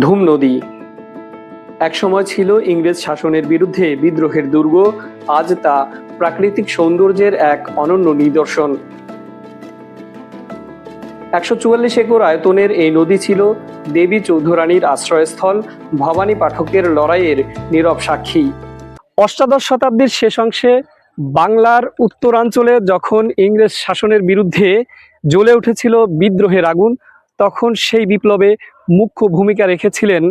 ধুম নদী। একসময় ছিল ইংরেজ শাসনের বিরুদ্ধে বিদ্রোহের দুর্গ, আজ তা প্রাকৃতিক সৌন্দর্যের এক অনন্য নিদর্শন। একশো চুয়াল্লিশ একর আয়তনের এই নদী ছিল দেবী চৌধুরানীর আশ্রয়স্থল, ভবানী পাঠকের লড়াইয়ের নীরব সাক্ষী। অষ্টাদশ শতাব্দীর শেষ অংশে বাংলার উত্তরাঞ্চলে যখন ইংরেজ শাসনের বিরুদ্ধে জ্বলে উঠেছিল বিদ্রোহের আগুন তখন সেই বিপ্লবে মুখ্য ভূমিকা রেখেছিলেন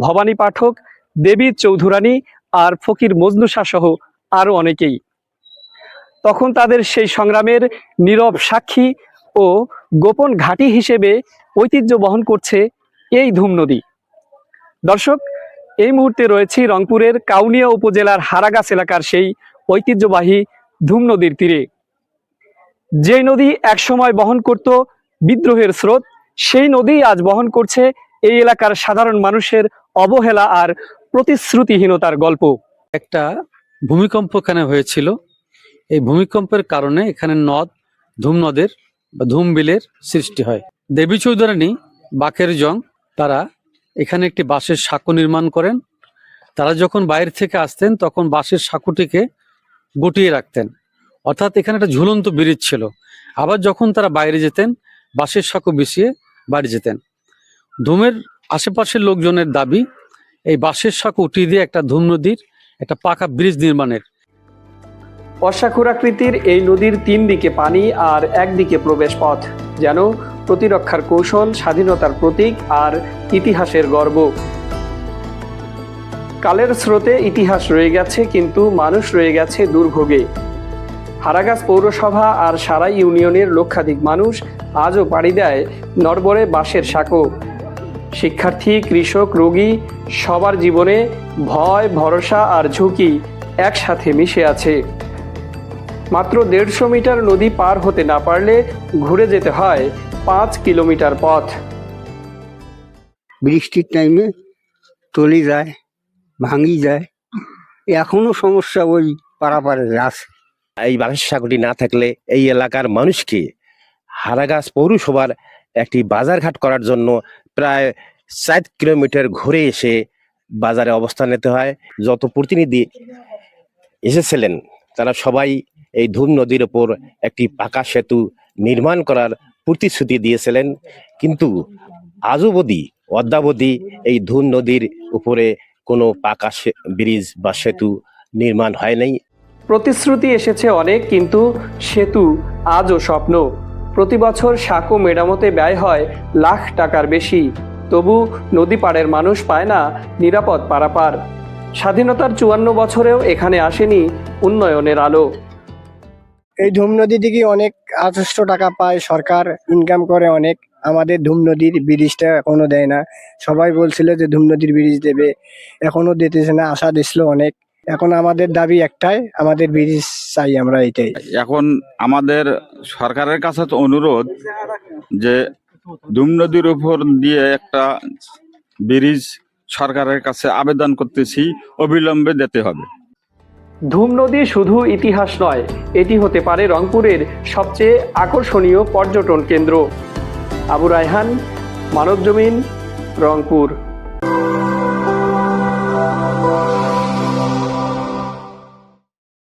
ভবানী পাঠক, দেবী চৌধুরানী আর ফকির মজনু শাহ সহ আরও অনেকেই। তখন তাদের সেই সংগ্রামের নীরব সাক্ষী ও গোপন ঘাঁটি হিসেবে ঐতিহ্য বহন করছে এই ধুম নদী দর্শক, এই মুহূর্তে রয়েছি রংপুরের কাউনিয়া উপজেলার হারাগাছ এলাকার সেই ঐতিহ্যবাহী ধুম নদীর তীরে। যে নদী একসময় বহন করত বিদ্রোহের স্রোত সেই নদী আজ বহন করছে এই এলাকার সাধারণ মানুষের অবহেলা আর প্রতিশ্রুতিহীনতার গল্প। একটা ভূমিকম্প এখানে হয়েছিল। এই ভূমিকম্পের কারণে এখানে নদ, ধুম নদের বা ধুম বিলের সৃষ্টি হয়। দেবী চৌধুরানী, বাকের জং, তারা এখানে একটি বাঁশের সাঁকো নির্মাণ করেন। তারা যখন বাইরে থেকে আসতেন, তখন বাঁশের সাঁকোটিকে গুটিয়ে রাখতেন। অর্থাৎ এখানে একটা ঝুলন্ত ব্রিজ ছিল। আবার যখন তারা বাইরে যেতেন, বাঁশের সাঁকো বিছিয়ে বাড়ি যেতেন। ধুমের আশেপাশের লোকজনের দাবি, এই বাঁশের সাঁকো উঠিয়ে দিয়ে একটা ধুম নদীর, একটা পাকা ব্রিজ নির্মাণের। অশ্বাকুরাকৃতির এই নদীর তিন দিকে পানি আর একদিকে প্রবেশ পথ যেন প্রতিরক্ষার কৌশল, স্বাধীনতার প্রতীক আর ইতিহাসের গর্ব। কালের স্রোতে ইতিহাস রয়ে গেছে, কিন্তু মানুষ রয়ে গেছে দুর্ভোগে। হারাগাছ পৌরসভা আর সারা ইউনিয়নের লক্ষাধিক মানুষ আজও পাড়ি দেয় নড়বড়ে বাঁশের সাঁকো। শিক্ষার্থী, কৃষক, রোগী, সবার জীবনে ভয়, ভরসা আর ঝুঁকি একসাথে মিশে আছে। মাত্র দেড়শো মিটার নদী পার হতে না পারলে ঘুরে যেতে হয় পাঁচ কিলোমিটার পথ। বৃষ্টির টাইমে তলি যায় ভাঙি যায়। এখনও সমস্যা ওই পারাপারের আছে। এই বাঁশের সাঁকোটি না থাকলে এই এলাকার মানুষকে হারাগাছ পৌরসভার একটি বাজারঘাট করার জন্য প্রায় সাত কিলোমিটার ঘুরে এসে বাজারে অবস্থান নিতে হয়। যত প্রতিনিধি এসেছিলেন, তারা সবাই এই ধূম নদীর ওপর একটি পাকা সেতু নির্মাণ করার প্রতিশ্রুতি দিয়েছিলেন। কিন্তু অবধি অদ্যাবধি এই ধূম নদীর উপরে কোনো পাকা ব্রিজ বা সেতু নির্মাণ হয় নাই। প্রতিশ্রুতি এসেছে অনেক, কিন্তু সেতু আজও স্বপ্ন। প্রতি বছর সাঁকো মেরামতে ব্যয় হয় লাখ টাকার বেশি। তবু নদী পাড়ের মানুষ পায় না নিরাপদ পারাপার। স্বাধীনতার চুয়ান্ন বছরেও এখানে আসেনি উন্নয়নের আলো। এই ধুম নদী থেকে অনেক আঠাশশো টাকা পায় সরকার ইনকাম করে অনেক। আমাদের ধুম নদীর ব্রিজটা এখনও দেয় না। সবাই বলছিল যে ধুম নদীর ব্রিজ দেবে। এখনও দিতেছে না, আশা দিছিল অনেক। এখন আমাদের দাবি একটাই আমাদের ব্রিজ চাই আমরা এটাই। এখন আমাদের সরকারের কাছে তো অনুরোধ যে দুম নদীর উপর দিয়ে একটা ব্রিজ সরকারের কাছে আবেদন করতেছি অবিলম্বে দিতে হবে। ধুম নদী শুধু ইতিহাস নয় এটি হতে পারে রংপুরের সবচেয়ে আকর্ষণীয় পর্যটন কেন্দ্র। আবু রায়হান মানবজমিন রংপুর।